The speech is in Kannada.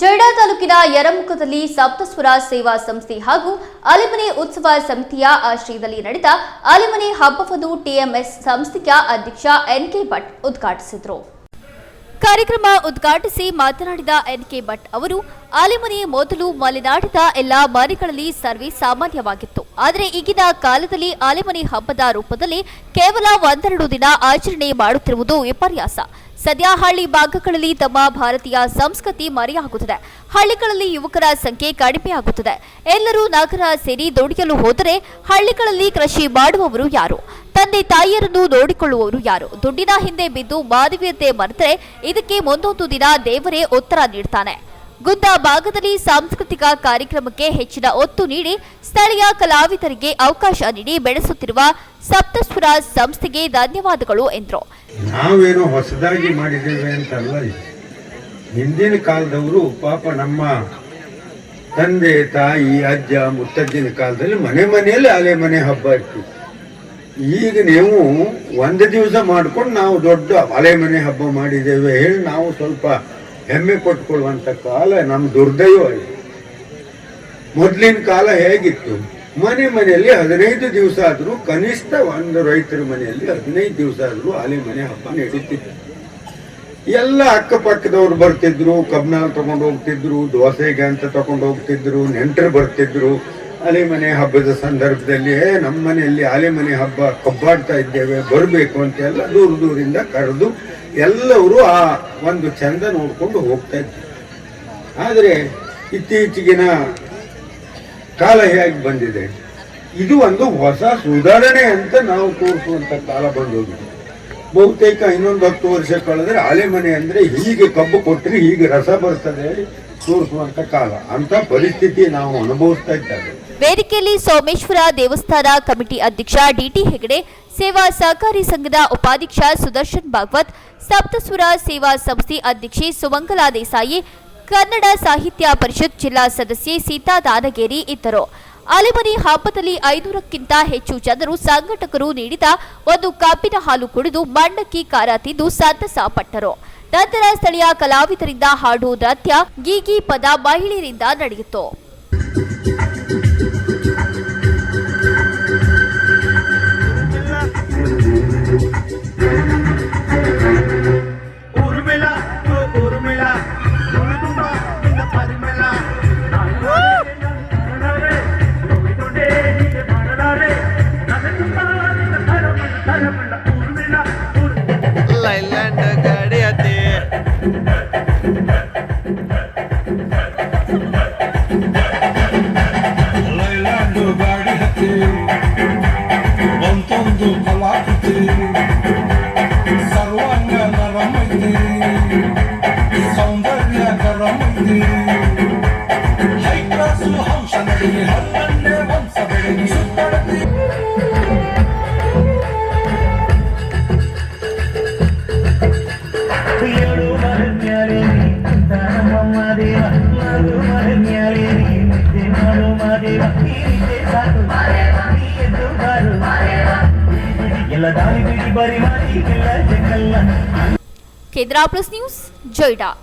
ಜೊಯ್ಡಾ ತಾಲೂಕಿನ ಯರಮುಖದಲ್ಲಿ ಸಪ್ತಸ್ವರ ಸೇವಾ ಸಂಸ್ಥೆ ಹಾಗೂ ಅಲಿಮನೆ ಉತ್ಸವ ಸಮಿತಿಯ ಆಶ್ರಯದಲ್ಲಿ ನಡೆದ ಅಲಿಮನೆ ಹಬ್ಬವನ್ನು ಟಿಎಂಎಸ್ ಸಂಸ್ಥೆಯ ಅಧ್ಯಕ್ಷ ಎನ್ಕೆ ಭಟ್ ಉದ್ಘಾಟಿಸಿದರು. ಕಾರ್ಯಕ್ರಮ ಉದ್ಘಾಟಿಸಿ ಮಾತನಾಡಿದ ಎನ್ಕೆ ಭಟ್ ಅವರು ಆಲಿಮನೆ ಮೊದಲು ಮಲೆನಾಡಿನ ಎಲ್ಲಾ ಮನೆಗಳಲ್ಲಿ ಸರ್ವೇ ಸಾಮಾನ್ಯವಾಗಿತ್ತು. ಆದರೆ ಈಗಿನ ಕಾಲದಲ್ಲಿ ಆಲಿಮನೆ ಹಬ್ಬದ ರೂಪದಲ್ಲಿ ಕೇವಲ ಒಂದೆರಡು ದಿನ ಆಚರಣೆ ಮಾಡುತ್ತಿರುವುದು ವಿಪರ್ಯಾಸ. ಸದ್ಯ ಹಳ್ಳಿ ಭಾಗಗಳಲ್ಲಿ ತಮ್ಮ ಭಾರತೀಯ ಸಂಸ್ಕೃತಿ ಮರೆಯಾಗುತ್ತದೆ. ಹಳ್ಳಿಗಳಲ್ಲಿ ಯುವಕರ ಸಂಖ್ಯೆ ಕಡಿಮೆಯಾಗುತ್ತದೆ. ಎಲ್ಲರೂ ನಗರ ಸೇರಿ ದುಡಿಯಲು ಹೋದರೆ ಹಳ್ಳಿಗಳಲ್ಲಿ ಕೃಷಿ ಮಾಡುವವರು ಯಾರು? ತಂದೆ ತಾಯಿಯರನ್ನು ನೋಡಿಕೊಳ್ಳುವವರು ಯಾರು? ದುಡ್ಡಿನ ಹಿಂದೆ ಬಿದ್ದು ಮಾನವೀಯತೆ ಮರೆತರೆ ಇದಕ್ಕೆ ಮುಂದೊಂದು ದಿನ ದೇವರೇ ಉತ್ತರ ನೀಡ್ತಾನೆ. ಗುದ್ದ ಭಾಗದಲ್ಲಿ ಸಾಂಸ್ಕೃತಿಕ ಕಾರ್ಯಕ್ರಮಕ್ಕೆ ಹೆಚ್ಚಿನ ಒತ್ತು ನೀಡಿ ಸ್ಥಳೀಯ ಕಲಾವಿದರಿಗೆ ಅವಕಾಶ ನೀಡಿ ಬೆಳೆಸುತ್ತಿರುವ ಸಪ್ತಸ್ವರ ಸಂಸ್ಥೆಗೆ ಧನ್ಯವಾದಗಳು ಎಂದರು. ನಾವೇನು ಹೊಸದಾಗಿ ಮಾಡಿದ್ದೇವೆ ಅಂತಲ್ಲ ಹಿಂದಿನ ಕಾಲದವರು ಪಾಪ ನಮ್ಮ ತಂದೆ, ತಾಯಿ, ಅಜ್ಜ, ಮುತ್ತಜ್ಜಿನ ಕಾಲದಲ್ಲಿ ಮನೆ ಮನೆಯಲ್ಲಿ ಅಲೆ ಮನೆ ಹಬ್ಬ ಇತ್ತು. ಈಗ ನೀವು ಒಂದು ದಿವಸ ಮಾಡ್ಕೊಂಡು ನಾವು ದೊಡ್ಡ ಅಲೆ ಮನೆ ಹಬ್ಬ ಮಾಡಿದ್ದೇವೆ ಹೇಳಿ ನಾವು ಸ್ವಲ್ಪ ಹೆಮ್ಮೆ ಪಟ್ಕೊಳ್ಳುವಂಥ ಕಾಲ ನಮ್ಮ ದುರ್ದೈವ ಮೊದಲಿನ ಕಾಲ ಹೇಗಿತ್ತು? ಮನೆ ಮನೆಯಲ್ಲಿ ಹದಿನೈದು ದಿವಸ ಆದರೂ ಕನಿಷ್ಠ ಒಂದು ರೈತರ ಮನೆಯಲ್ಲಿ ಹದಿನೈದು ದಿವಸ ಆದರೂ ಆಲಿ ಮನೆ ಹಬ್ಬ ನಡೀತಿತ್ತು ಎಲ್ಲ ಅಕ್ಕಪಕ್ಕದವ್ರು ಬರ್ತಿದ್ರು ಕಬ್ನಾಲ್ ತಗೊಂಡು ಹೋಗ್ತಿದ್ರು, ದೋಸೆಗೆ ಅಂತ ತಗೊಂಡು ಹೋಗ್ತಿದ್ರು, ನೆಂಟರು ಬರ್ತಿದ್ರು. ಆಲಿ ಮನೆ ಹಬ್ಬದ ಸಂದರ್ಭದಲ್ಲಿ ನಮ್ಮ ಮನೆಯಲ್ಲಿ ಆಲಿ ಮನೆ ಹಬ್ಬ ಕಬ್ಬಾಡ್ತಾ ಇದ್ದೇವೆ, ಬರಬೇಕು ಅಂತ ಎಲ್ಲ ದೂರ ದೂರಿಂದ ಕರೆದು ಎಲ್ಲವರು ಆ ಒಂದು ಚಂದ ನೋಡಿಕೊಂಡು ಹೋಗ್ತಾ ಇದ್ದರು ಆದರೆ ಇತ್ತೀಚೆಗಿನ ಕಾಲ ಹೇಗೆ ಬಂದಿದೆ? ಇದು ಒಂದು ಹೊಸ ಸುಧಾರಣೆ ಅಂತ ನಾವು ತೋರಿಸುವಂಥ ಕಾಲ ಬಂದೋಗಿದೆ. ಬಹುತೇಕ ಇನ್ನೊಂದು ಹತ್ತು ವರ್ಷ ಕಳೆದ್ರೆ ಆಲೆ ಮನೆ ಅಂದ್ರೆ ಹೀಗೆ ಕಬ್ಬು ಕೊಟ್ಟರೆ ಹೀಗೆ ರಸ ಬರ್ತದೆ ಹೇಳಿ ತೋರಿಸುವಂಥ ಕಾಲ. ಅಂಥ ಪರಿಸ್ಥಿತಿ ನಾವು ಅನುಭವಿಸ್ತಾ ಇದ್ದೇವೆ. ವೇದಿಕೆಯಲ್ಲಿ ಸೋಮೇಶ್ವರ ದೇವಸ್ಥಾನ ಕಮಿಟಿ ಅಧ್ಯಕ್ಷ ಡಿಟಿ ಹೆಗಡೆ, ಸೇವಾ ಸಹಕಾರಿ ಸಂಘದ ಉಪಾಧ್ಯಕ್ಷ ಸುದರ್ಶನ್ ಭಾಗವತ್, ಸಪ್ತಸ್ವರ ಸೇವಾ ಸಂಸ್ಥೆ ಅಧ್ಯಕ್ಷೆ ಸುಮಂಗಲಾ ದೇಸಾಯಿ, ಕನ್ನಡ ಸಾಹಿತ್ಯ ಪರಿಷತ್ ಜಿಲ್ಲಾ ಸದಸ್ಯೆ ಸೀತಾ ದಾನಗೇರಿ ಇದ್ದರು. ಅಲೆಮನೆ ಹಬ್ಬದಲ್ಲಿ ಐನೂರಕ್ಕಿಂತ ಹೆಚ್ಚು ಜನರು ಸಂಘಟಕರು ನೀಡಿದ ಒಂದು ಕಬ್ಬಿನ ಹಾಲು ಕುಡಿದು ಮಂಡಕ್ಕಿ ಕಾರ ತಿಂದು ಸಂತಸ ಪಟ್ಟರು. ನಂತರ ಸ್ಥಳೀಯ ಕಲಾವಿದರಿಂದ ಹಾಡು ನೃತ್ಯ ಗೀಗಿ ಪದ ಮಹಿಳೆಯರಿಂದ ನಡೆಯಿತು. ಲೈಲ್ಯಾಂಡ್ ಗಾಡಿ ಹತ್ತಿ ಲೈಲಾಂಡು ಗಾಡಿ ಹತ್ತಿ ಒಂದೊಂದು ಕಲಾಕೃತಿ કેદરા પ્લસ ન્યૂઝ જોઈડા